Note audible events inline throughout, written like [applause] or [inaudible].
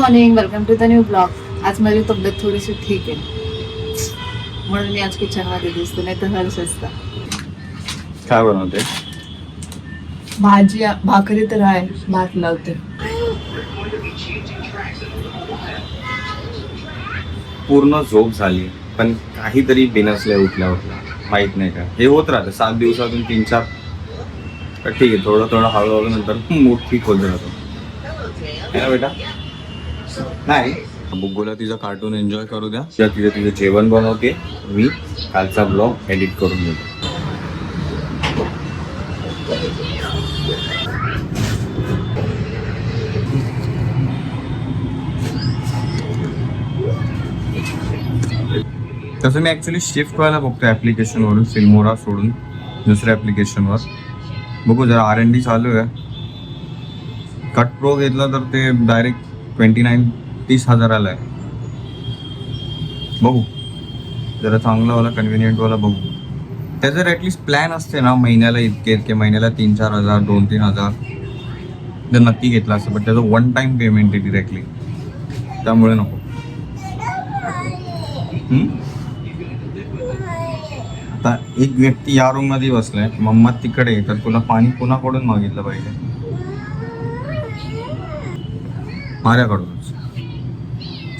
Morning welcome to the new blog आज माझी तब्येत थोडीशी ठीक आहे. म्हणून मी आज किचनमध्ये दिसते नाही तर हर्ष असता काय बनवते? भाजी भाकरी तर आहे भात लावते. पूर्ण झोप झाली पण काहीतरी बिनसले उठल्या उठल्या माहीत नाही का. हे होत राहतं सात दिवसातून तीन चार. ठीक आहे थोडं थोडं हळूहळू नंतर [laughs] मूड ठीक होत राहतो है बेटा? नाही बुग्गूला तिचं कार्टून एन्जॉय करू द्या. तिला तिचं तिचं जेवण बनवते. मी कालचा ब्लॉग एडिट करून घेतो तसं मी ॲक्च्युली शिफ्ट व्हायला बघतो ॲप्लिकेशनवरून फिल्मोरा सोडून दुसऱ्या ॲप्लिकेशनवर बघू जरा आर एन डी चालू आहे. कट प्रो घेतला तर ते डायरेक्ट ट्वेंटी नाईन तीस हजाराला आहे. बघू. जरा चांगलावाला कन्व्हिनियंटवाला बघू. त्याचं ॲटलिस्ट प्लॅन असते ना महिन्याला इतके इतके महिन्याला तीन चार हजार दोन तीन हजार. जर नक्की घेतला असतं पण त्याचं वन टाईम पेमेंट आहे डिरेक्टली त्यामुळे नको. आता एक व्यक्ती या रूममध्ये बसलाय मम्मा तिकडे तर तुला पाणी कोणाकडून मागितलं पाहिजे? माझ्याकडून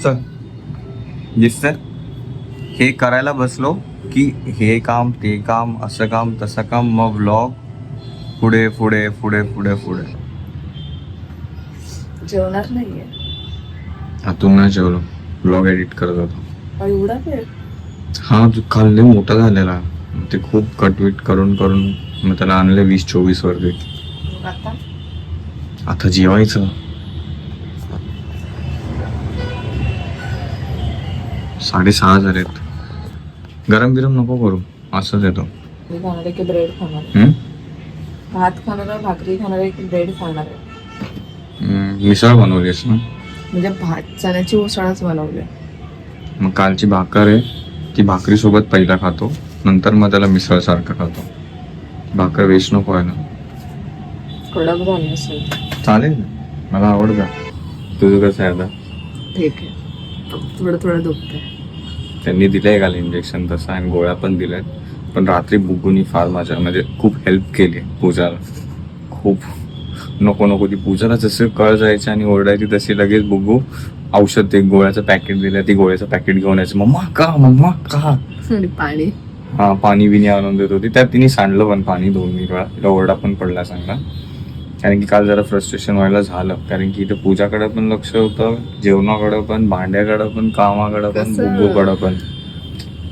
चल. दिसतंय हे करायला बसलो की हे काम ते काम असं काम तसं काम मग व्लॉग पुढे पुढे पुढे पुढे पुढे. जेवणार नाहीये. आतून नाही जेवलो. ब्लॉग एडिट करत होतो. एवढा हा काल लय मोठा झालेला. ते खूप कटविट करून करून मग त्याला आणले वीस चोवीस वरती. आता? आता जेवायचं. साडेसहा झालेत गरम बिरम नको करू असंच येतो. मी खाणार आहे की ब्रेड खाणार? आहे हम्म? भात खाणार आहे भाकरी खाणार आहे की ब्रेड खाणार आहे? हम्म, मिसळ बनवलीस ना? म्हणजे भात चण्याची उसळच बनवली. मग कालची भाकर आहे ती भाकरीसोबत पहिला खातो नंतर मग त्याला मिसळ सारखं खातो. भाकर वेच नको आहे ना कडक झाली असेल. चालेल मला आवडतं तुझं कसं आहे आता? ठीक आहे. थोडं थोडं दुखतंय. त्यांनी दिलंय काल इंजेक्शन तसं आणि गोळ्या पण दिल्यात. पण रात्री बुग्गूनी फार माझ्या म्हणजे खूप हेल्प केली पूजाला. खूप. नको नको ती पूजाला जसं कळ जायची आणि ओरडायची तशी लगेच बुग्गू औषध ते गोळ्याचं पॅकेट दिलं ती गोळ्याचं पॅकेट घेऊन यायचं मम्मा का मम्मा का? पाणी. हा पाणी बिनी आणून देत होती. त्यात तिने सांडलं पण पाणी दोन वेळा. तिला ओरडा पण पडला चांगला. कारण की काल जरा फ्रस्ट्रेशन व्हायला झालं. कारण की इथं पूजाकडे पण लक्ष होतं जेवणाकडे पण भांड्याकडे पण कामाकडे पण? बुग्गूकडे पण.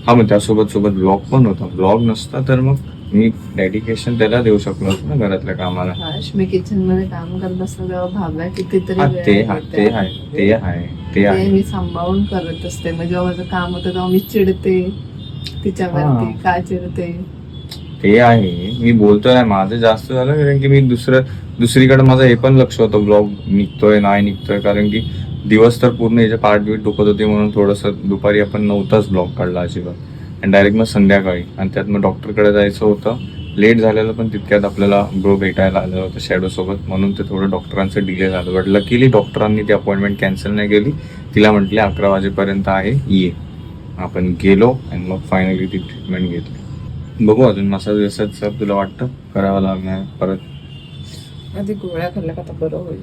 हा मग त्यासोबत सोबत ब्लॉग पण होता. ब्लॉग नसता तर मग मी डेडिकेशन त्याला देऊ शकलो असतो ना घरातल्या कामाला. मी किचनमध्ये काम करत असतो तेव्हा कितीतरी हा, ते आहे. ते आहे ते आहे ते ते आहे. मी सांभाळून करत असते. मग जेव्हा माझं काम होतं तेव्हा मी चिडते तिच्यावरती. का चिडते? ते आहे. मी बोलतोय माझं जास्त झालं कारण की मी दुसरं दुसरीकडे माझं हे पण लक्ष होतं ब्लॉग निघतोय नाही निघतोय कारण की दिवस तर पूर्ण याच्या पार्ट बीट दुखत होती म्हणून थोडंसं दुपारी आपण नव्हताच ब्लॉग काढला अजिबात. आणि डायरेक्ट मग संध्याकाळी. आणि त्यात मग डॉक्टरकडे जायचं होतं. लेट झालेलं पण तितक्यात आपल्याला ब्रो भेटायला आलं होतं शॅडोसोबत म्हणून ते थोडं डॉक्टरांचं डिले झालं. बट लकीली डॉक्टरांनी ती अपॉइंटमेंट कॅन्सल नाही केली. तिला म्हटले अकरा वाजेपर्यंत आहे ये. आपण गेलो आणि मग फायनली ती ट्रीटमेंट घेतली. बघू अजून मसाज विसाज सर तुला वाटतं? करावं लागणार? परत आधी गोळ्या खाल्ल्या का तर बरं होईल?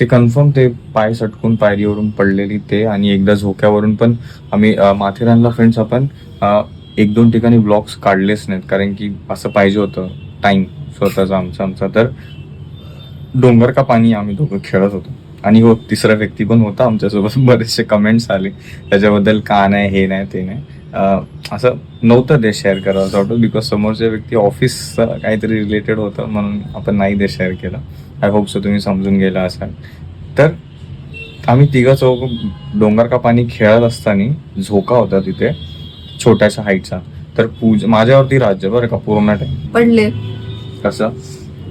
ते कन्फर्म ते पाय सटकून पायरीवरून पडलेली ते आणि एकदा झोक्यावरून पण आम्ही माथेरानला फ्रेंड्स आपण एक दोन ठिकाणी ब्लॉग्स काढलेच नाहीत. कारण की असं पाहिजे होतं. टाइम स्वतःचा आमचा आमचा. तर डोंगर का पाणी आम्ही दोघं खेळत होतो. आणि हो तिसरा व्यक्ती पण होता आमच्यासोबत. बरेचसे कमेंट्स आले. त्याच्याबद्दल का नाही हे नाही ते नाही. असं नव्हतं ते शेअर करावं वाटतं बिकॉज समोरच्या व्यक्ती ऑफिस काहीतरी रिलेटेड होतं म्हणून आपण नाही ते शेअर केलं. आय होप सो तुम्ही समजून गेला असाल. तर आम्ही तिघं चौक डोंगर का पाणी खेळत असताना झोका होता तिथे छोट्याशा हाईटचा तर पूज माझ्यावरती राज्य बरं का पूर्ण टाइम पडले. कसं?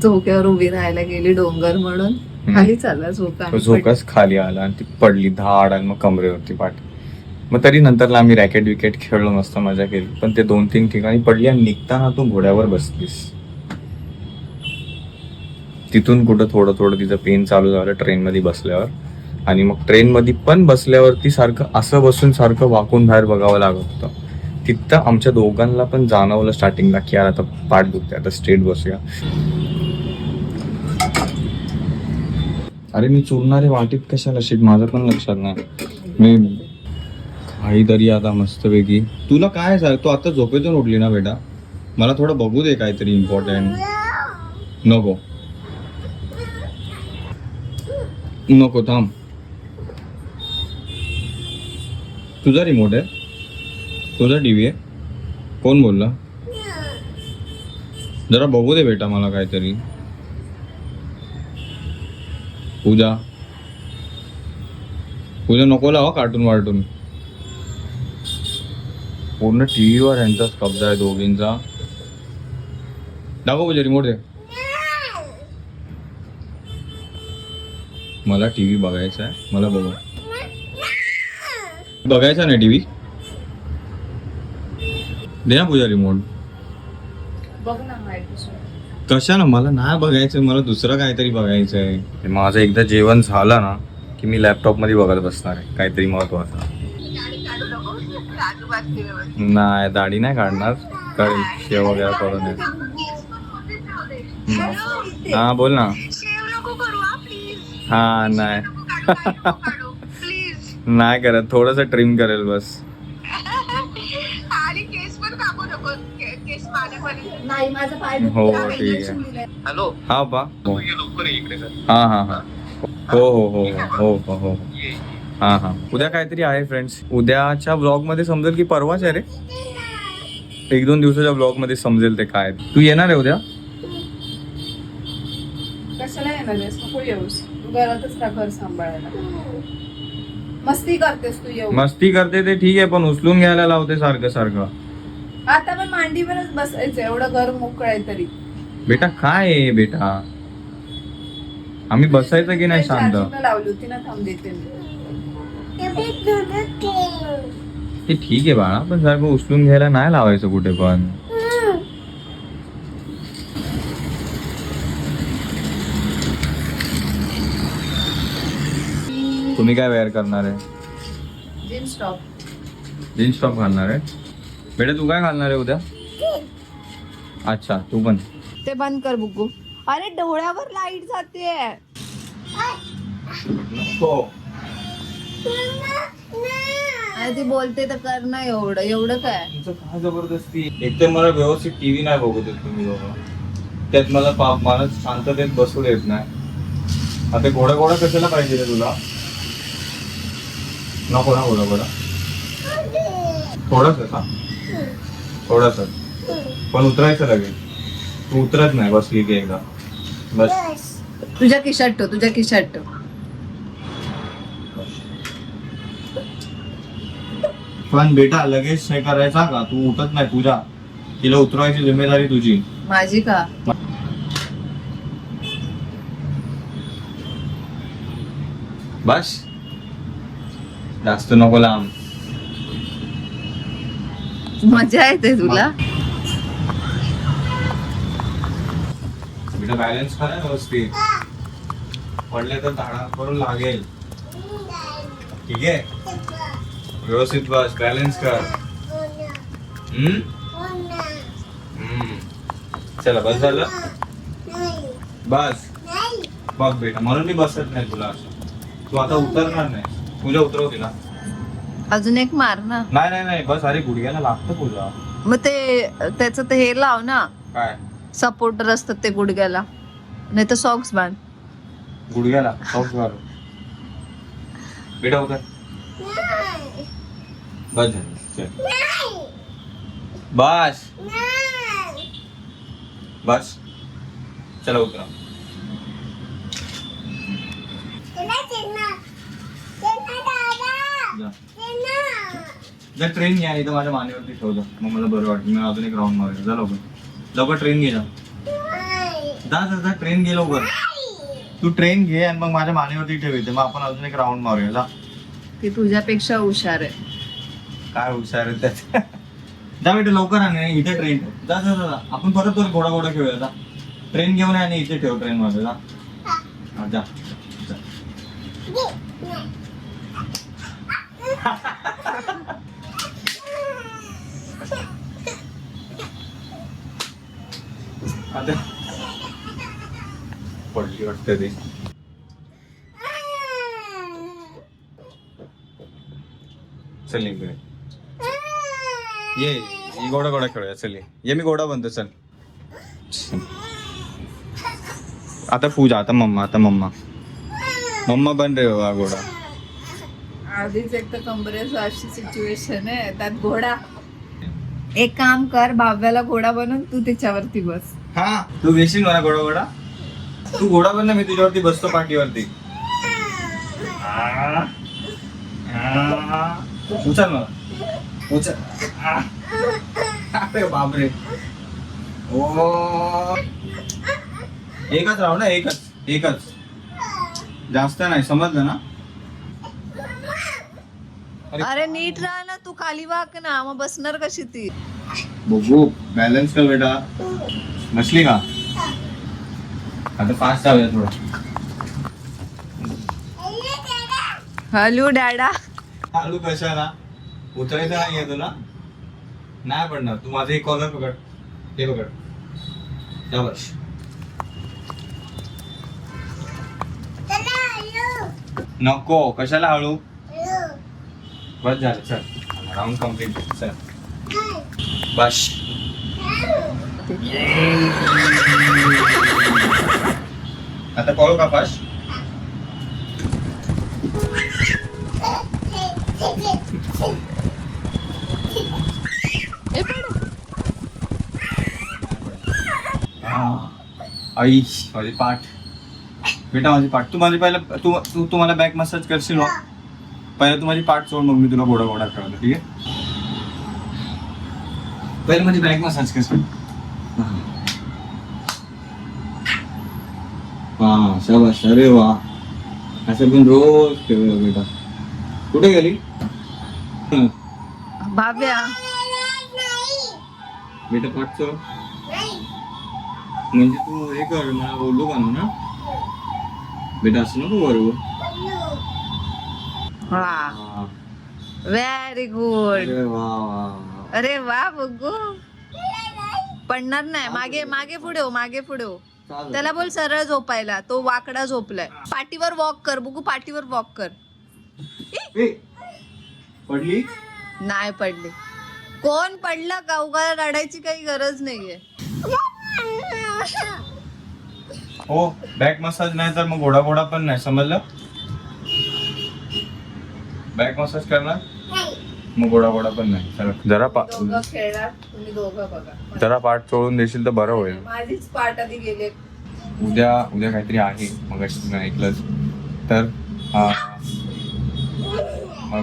झोक्यावर उभी राहायला गेली डोंगर म्हणून. खाली चालला झोका. तो झोकाच खाली आला आणि ती पडली धाड आणि मग कमरेवरती पाठ. मग तरी नंतरला आम्ही रॅकेट विकेट खेळलो मस्त मजा केली. पण ते दोन तीन ठिकाणी पडली आणि निघताना तू घोड्यावर बसलीस. तिथून कुठं थोडं थोडं तिचं पेन चालू झालं ट्रेनमध्ये बसल्यावर. आणि मग ट्रेनमध्ये पण बसल्यावरती सारखं असं बसून सारखं वाकून बाहेर बघावं लागत होतं. तिथं आमच्या दोघांना पण जाणवलं स्टार्टिंगला की यार आता पाठ दुखते आता स्ट्रेट बसूया. अरे मी चुरणारे वाटीत कशाला? शिट माझं पण लक्षात नाही. मी आई तरी आता मस्तपैकी. तुला काय सांग तू आता झोपेतून उठली ना बेटा? मला थोडं बघू दे काहीतरी इम्पॉर्टंट नको. नको थांब. तुझा रिमोट आहे? तुझा टी व्ही आहे? कोण बोलला? जरा बघू दे बेटा मला काहीतरी. पूजा. पूजा नको लावा कार्टून वार्टून. पूर्ण टीव्हीवर यांचाच कब्जा आहे दोघींचा. दाखव पूजा रिमोट दे. मला टीव्ही बघायचा आहे. मला बघू. बघायचा नाही टीव्ही? दे ना पूजा रिमोट बघ ना हा मला नाही बघायचं. मला दुसरं काहीतरी बघायचं आहे. माझं एकदा जेवण झालं ना की मी लॅपटॉपमध्ये बघत बसणार आहे. काहीतरी महत्वाचं. नाही दाढी नाही काढणार. करेल शेव वगैरे करून. हा बोल ना. शेव नको करू हा प्लीज. हा नाही. प्लीज. नाही करत थोडस ट्रिम करेल बस. हो दुखतो. ठीक आहे. हॅलो. हा बा हो. हा हा. हा हो हो हो हो हो हो हा. उद्या काहीतरी आहे फ्रेंड्स उद्याच्या ब्लॉगमध्ये समजेल की परवाच आहे रे. एक दोन दिवसाच्या ब्लॉगमध्ये समजेल ते काय. तू येणार आहे उद्या? कशाला येणार आहेस? नको येऊस. तू घरातच राहा घर सांभाळायला. मस्ती करतेस तू येऊ मस्ती करते ते ठीक आहे पण उचलून घ्यायला लावते सारखं सारखं. आता पण मांडीवरच बसायचं एवढं घर मोकळं आहे तरी. बेटा काय आहे बेटा? आम्ही बसायचं की नाही शांत? लावली होती ना थांब देते मी. ते ठीक आहे बाळा पण सारखं उचलून घ्यायला नाही लावायचं कुठे पण. तुम्ही काय वेअर करणार आहे? जीन्स टॉप जीन्स टॉप घालणार आहे? बेटा तू काय घालणार आहे उद्या? अच्छा तू पण. ते बंद कर बुकू. अरे डोळ्यावर लाइट जाते आणि ती बोलते तर कर ना एवढं. एवढं काय? तुमचं काय जबरदस्ती? एक तर मला व्यवस्थित टीव्ही नाही बघू देत तुम्ही दोघं त्यात मला पा- मला शांततेत बसू देत नाही. आता घोडा घोडा कशाला पाहिजे रे तुला? नको ना घोडा घोडा. थोडस का थोडस. पण उतरायचं लगेच. तू उतरत नाही. बसली की एकदा. बस. तुझ्या खिशात ठेव तुझ्या खिशात ठेव. पण बेटा लगेच हे करायचा का? तू उठत नाही तुझ्या तिला उतरवायची जिम्मेदारी तुझी. माझी का? बस. जास्त नको लांब. मजा येते तुला. बेटा बॅलन्स करा व्यवस्थित. पडले तर धाडा करून लागेल. ठीक आहे? व्यवस्थित बस बॅलन्स कर. हम्म? हम्म. चला बस झालं? बस. बघ बेटा म्हणून मी बसत नाही तुला. असं तू आता उतरणार नाही. तुझ्या उतरव तिला. अजून एक मार ना. नाही नाही नाही. बस अरे गुडघ्याला लागतं तुझा मग ते त्याचं ते हे लाव ना. काय? सपोर्टर असतात ते गुडघ्याला. नाही तर सॉक्स बांध. गुडघ्याला सॉक्स घालू बेटा उतर. बस झालं. चल. बस. बस. चला उतरा. जा. ट्रेन घ्या. इथं माझ्या मानेवरती ठेव मग मला बरं वाटतं. मी अजून एक राऊंड मारेल. जा लवकर. लवकर ट्रेन घे जा. जा जा जा. ट्रेन घे लवकर. तू ट्रेन घे आणि मग माझ्या मानेवरती ठेव इथे. मग आपण अजून एक राऊंड मारूया. जा. ती तुझ्यापेक्षा हुशार आहे. काय हुशार आहे त्यात. जा बेटे लवकर आणि इथे ट्रेन जा जा जा जा. आपण परत परत घोडा घोडा खेळूया जा. ट्रेन घेऊन ये आणि इथे ठेव ट्रेन मध्ये जा. हा, जा. जा. आता पडली वाटतं ते. चल इकडे ये ये गोडा गोडा खेळूया चल ये. ये मी गोडा बनतो चल. आता पूजा आता मम्मा आता मम्मा मम्मा बन रे वा गोडा आधीच एक तर कमरेचं अशी सिच्युएशन आहे त्यात घोडा एक काम कर भाव्याला घोडा बनवून तू त्याच्यावरती बस हा तू घेशील मला घोडा घोडा तू घोडा बन ना मी तुझ्यावरती बसतो पाठीवरती. उचल मला. अरे बापरे. ओ. एकच राहू ना एकच एकच. जास्त नाही समजलं ना? अरे. नीट राहा ना तू खाली वाक ना मग बसणार कशी ती? बघू बॅलन्स कर बेटा. बसली का? आता फास्ट जाऊया थोडं. हॅलो डॅडा. आलू कशाला? उतरायचं नाही आहे तुला? नाही पडणार. तू माझं एक कॉलर पकड. हे पकड. शाबाश नको. कशाला हळू? बस झालं. चल. राऊंड कंप्लीट चल. बस. आता कॉल का फास्ट आई माझी पाठ. बेटा माझी पाठ. तू माझी पहिला तू तू तू मला बॅक मसाज करशील ना पहिला तू माझी पाठ सोड मग मी तुला गोडा गोडा कळवतो ठीक आहे? पहिले माझी बॅक मसाज करशील हा. शाबाश अरे वा. असं पण रोज खेळूया बेटा. कुठे गेली? हं. भाव्या. बेटा पाठ सोड. म्हणजे तू हे कर मला बोलू का ना बेटा असं नको करू. वा व्हेरी गुड अरे वा वा वा. अरे वा बघू. पडणार नाही. मागे मागे पुढे हो मागे पुढे हो. चालेल. त्याला बोल सरळ झोपायला. तो वाकडा झोपलाय. पाठीवर वॉक कर बघू पाठीवर वॉक कर. ए, पडली? नाही पडले. कोण पडलं का? उगा रडायची काही गरज नाहीये. हो बॅक मसाज नाही तर मग घोडा घोडा पण नाही समजलं? बॅक मसाज करणार? मग घोडा घोडा पण नाही चला. जरा पा दोघं खेळणार तुम्ही दोघं बघा. जरा पाठ चोळून देशील तर बरं होईल. माझीच पाठ आधी गेले. उद्या उद्या काहीतरी आहे मग ऐकलंच. तर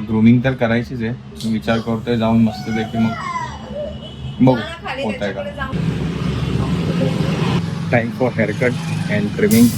ग्रुमिंग तर करायचीच आहे. विचार करतोय जाऊन मस्त पैकी मग बघू होत आहे का? time for haircut and trimming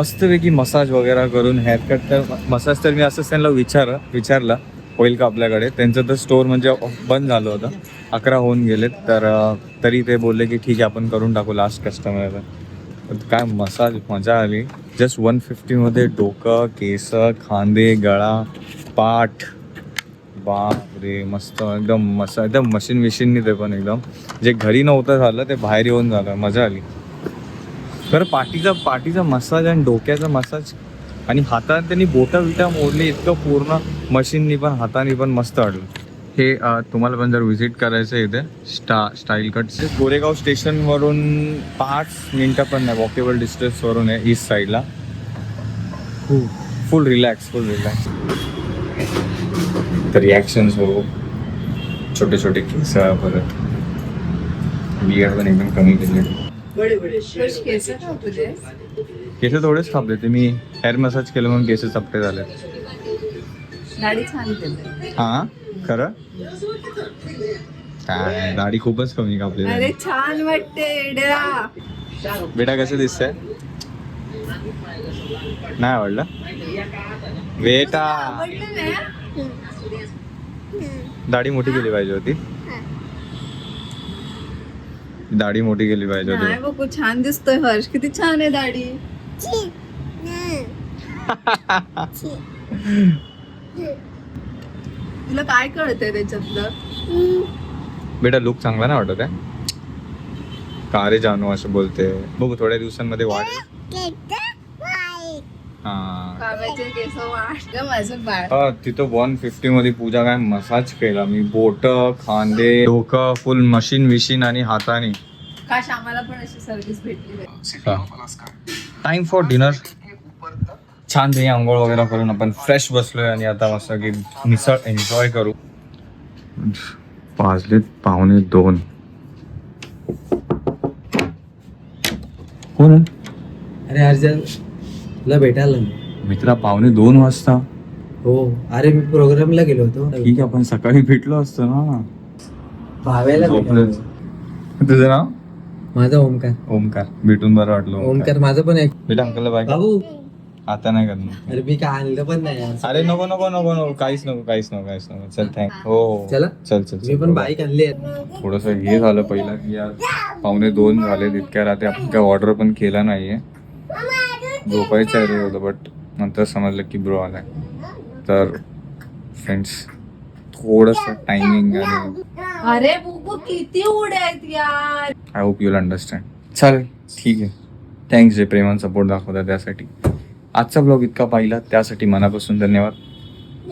मस्तपैकी मसाज वगैरे करून हेअरकट तर मसाज तर मी असंच त्यांना विचार विचारलं होईल का आपल्याकडे. त्यांचं तर स्टोअर म्हणजे बंद झालं होतं. अकरा होऊन गेलेत. तर तरी ते बोलले की ठीक आहे आपण करून टाकू लास्ट कस्टमरला काय मसाज मजा आली. जस्ट वन फिफ्टीमध्ये डोकं केस खांदे गळा पाठ. बाप रे मस्त. एकदम मस्त एकदम मशीन विशीननी ते पण एकदम. जे घरी नव्हतं झालं ते बाहेर येऊन झालं. मजा आली. तर पाठीचा पाठीचा मसाज आणि डोक्याचा मसाज आणि हातात त्यांनी बोटा बिटा मोडली इतकं पूर्ण मशीननी पण हाताने पण मस्त वाटलं हे तुम्हाला पण जर व्हिजिट करायचं आहे इथे स्टा स्टाईल कट गोरेगाव स्टेशनवरून पाच मिनटं पण नाही वॉकेबल डिस्टन्सवरून आहे ईस्ट साईडला फुल रिलॅक्स फुल रिलॅक्स तर रिॲक्शन्स हो छोटे छोटे केस परत. बियर्ड पण एकदम कमी केले केस का तुझे केस थोडेच कापले ते मी हेअर मसाज केलं म्हणून केस चपटे झाले हा? खरं? काय दाढी खूपच कमी कापली अरे छान वाटते बेटा कसं दिसतंय? नाही आवडलं? बेटा. दाढी मोठी केली पाहिजे होती. दाढी मोठी केली पाहिजे नाही होती बघू छान दिसतोय हर्ष. किती छान आहे दाढी. तुला काय कळतंय त्याच्यातलं? बेटा लुक चांगला ना वाटत आहे? का रे जानू असं बोलते? बघू थोड्या दिवसांमध्ये वाढ. हा काव्याचे केस वाट ग माझं बाळ हा, तिथं वन फिफ्टी मध्ये पूजा काय मसाज केला. मी बोट खांदे डोकं फुल मशीन विशीन आणि हाताने. काश आम्हाला पण अशी सर्व्हिस भेटली. टाइम फॉर डिनर छान ते आंघोळ वगैरे करून आपण फ्रेश बसलोय आणि आता मस्त की मिसळ एन्जॉय करू. वाजलेत पावणे दोन. कोण? आहे? अरे अर्जन. तुला भेटायला. मित्रा पावणे दोन वाजता. हो. अरे मी प्रोग्रामला गेलो होतो. ठीक आहे आपण सकाळी भेटलो असतो ना. भाव्याला भेटायला. झोपलेलो. तुझं नाव? माझा ओमकार. ओमकार. भेटून बरं वाटलं ओमकार. माझं पण एक. बेटा अंकलला बाय. बाबू. आता नाही करणार. अरे मी काय आणलं पण नाही आज. अरे नको नको नको नको. काहीच नको काहीच नको काहीच नको. चल थँक हो हो. चला. चल चल मी पण बाईक आणली आहे. थोडस हे झालं पहिलं. की यार पावणे दोन झाले इतक्या रात्री आपण काय ऑर्डर पण केला नाहीये. झोपायचं आहे रे होतं बट नंतर समजलं की ब्रो आलाय. तर फ्रेंड्स थोडस टायमिंग आणि अरे बुबू किती उड्या आहेत यार. आय होप युल अंडरस्टँड चालेल ठीक आहे. थँक्स जे प्रेमान सपोर्ट दाखवता त्यासाठी. आजचा ब्लॉग इतका पाहिला त्यासाठी मनापासून धन्यवाद.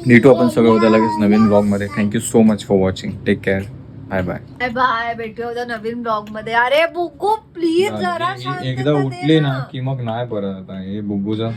भेटू आपण सगळं उद्या लगेच नवीन ब्लॉगमध्ये thank you so much for watching take care bye bye bye bye भेटूया उद्या नवीन ब्लॉगमध्ये. अरे बुगू प्लीज जरा शांतता एकदा दे उठले ना की मग नाही परत आता. हे बुब्बूचा